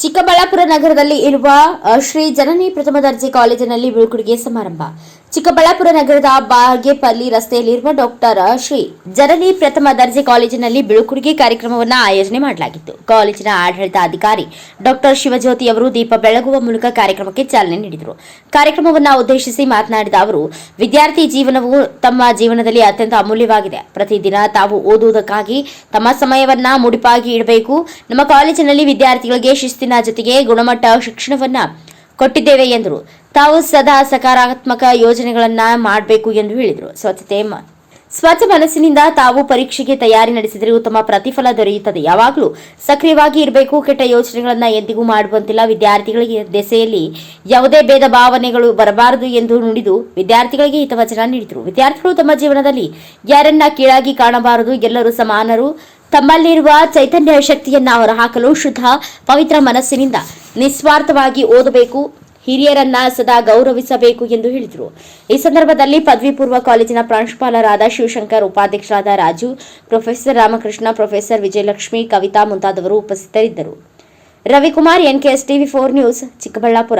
ಚಿಕ್ಕಬಳ್ಳಾಪುರ ನಗರದಲ್ಲಿ ಇರುವ ಶ್ರೀ ಜನನಿ ಪ್ರಥಮ ದರ್ಜೆ ಕಾಲೇಜಿನಲ್ಲಿ ಬೀಳ್ಕೊಡುಗೆ ಸಮಾರಂಭ. ಚಿಕ್ಕಬಳ್ಳಾಪುರ ನಗರದ ಬಾಗೇಪಲ್ಲಿ ರಸ್ತೆಯಲ್ಲಿರುವ ಡಾಕ್ಟರ್ ಶ್ರೀ ಜನನಿ ಪ್ರಥಮ ದರ್ಜೆ ಕಾಲೇಜಿನಲ್ಲಿ ಬಿಳುಕುಡುಗೆ ಕಾರ್ಯಕ್ರಮವನ್ನು ಆಯೋಜನೆ ಮಾಡಲಾಗಿತ್ತು. ಕಾಲೇಜಿನ ಆಡಳಿತಾಧಿಕಾರಿ ಡಾಕ್ಟರ್ ಶಿವಜ್ಯೋತಿ ಅವರು ದೀಪ ಬೆಳಗುವ ಮೂಲಕ ಕಾರ್ಯಕ್ರಮಕ್ಕೆ ಚಾಲನೆ ನೀಡಿದರು. ಕಾರ್ಯಕ್ರಮವನ್ನು ಉದ್ದೇಶಿಸಿ ಮಾತನಾಡಿದ ಅವರು, ವಿದ್ಯಾರ್ಥಿ ಜೀವನವು ತಮ್ಮ ಜೀವನದಲ್ಲಿ ಅತ್ಯಂತ ಅಮೂಲ್ಯವಾಗಿದೆ. ಪ್ರತಿದಿನ ತಾವು ಓದುವುದಕ್ಕಾಗಿ ತಮ್ಮ ಸಮಯವನ್ನ ಮುಡಿಪಾಗಿ ಇಡಬೇಕು. ನಮ್ಮ ಕಾಲೇಜಿನಲ್ಲಿ ವಿದ್ಯಾರ್ಥಿಗಳಿಗೆ ಶಿಸ್ತಿನ ಜೊತೆಗೆ ಗುಣಮಟ್ಟ ಶಿಕ್ಷಣವನ್ನ ಕೊಟ್ಟಿದ್ದೇವೆ ಎಂದರು. ತಾವು ಸದಾ ಸಕಾರಾತ್ಮಕ ಯೋಜನೆಗಳನ್ನ ಮಾಡಬೇಕು ಎಂದು ಹೇಳಿದರು. ಸ್ವಚ್ಛತೆ ಸ್ವಚ್ಛ ಮನಸ್ಸಿನಿಂದ ತಾವು ಪರೀಕ್ಷೆಗೆ ತಯಾರಿ ನಡೆಸಿದರೆ ಉತ್ತಮ ಪ್ರತಿಫಲ ದೊರೆಯುತ್ತದೆ. ಯಾವಾಗಲೂ ಸಕ್ರಿಯವಾಗಿ ಇರಬೇಕು, ಕೆಟ್ಟ ಯೋಚನೆಗಳನ್ನ ಎಂದಿಗೂ ಮಾಡುವಂತಿಲ್ಲ. ವಿದ್ಯಾರ್ಥಿಗಳಿಗೆ ದೆಸೆಯಲ್ಲಿ ಯಾವುದೇ ಭೇದ ಭಾವನೆಗಳು ಬರಬಾರದು ಎಂದು ನುಡಿದು ವಿದ್ಯಾರ್ಥಿಗಳಿಗೆ ಹಿತವಚನ ನೀಡಿದರು. ವಿದ್ಯಾರ್ಥಿಗಳು ತಮ್ಮ ಜೀವನದಲ್ಲಿ ಯಾರನ್ನ ಕೀಳಾಗಿ ಕಾಣಬಾರದು. ಎಲ್ಲರೂ ಸಮಾನರು. ತಮ್ಮಲ್ಲಿರುವ ಚೈತನ್ಯ ಶಕ್ತಿಯನ್ನ ಹೊರಹಾಕಲು ಶುದ್ಧ, ಪವಿತ್ರ ಮನಸ್ಸಿನಿಂದ ನಿಸ್ವಾರ್ಥವಾಗಿ ಓದಬೇಕು. ಹಿರಿಯರನ್ನ ಸದಾ ಗೌರವಿಸಬೇಕು ಎಂದು ಹೇಳಿದರು. ಈ ಸಂದರ್ಭದಲ್ಲಿ ಪದವಿ ಪೂರ್ವ ಕಾಲೇಜಿನ ಪ್ರಾಂಶುಪಾಲರಾದ ಶಿವಶಂಕರ್, ಉಪಾಧ್ಯಕ್ಷರಾದ ರಾಜು, ಪ್ರೊಫೆಸರ್ ರಾಮಕೃಷ್ಣ, ಪ್ರೊಫೆಸರ್ ವಿಜಯಲಕ್ಷ್ಮಿ, ಕವಿತಾ ಮುಂತಾದವರು ಉಪಸ್ಥಿತರಿದ್ದರು. Ravikumar, NKS TV four news, Chikkaballapura.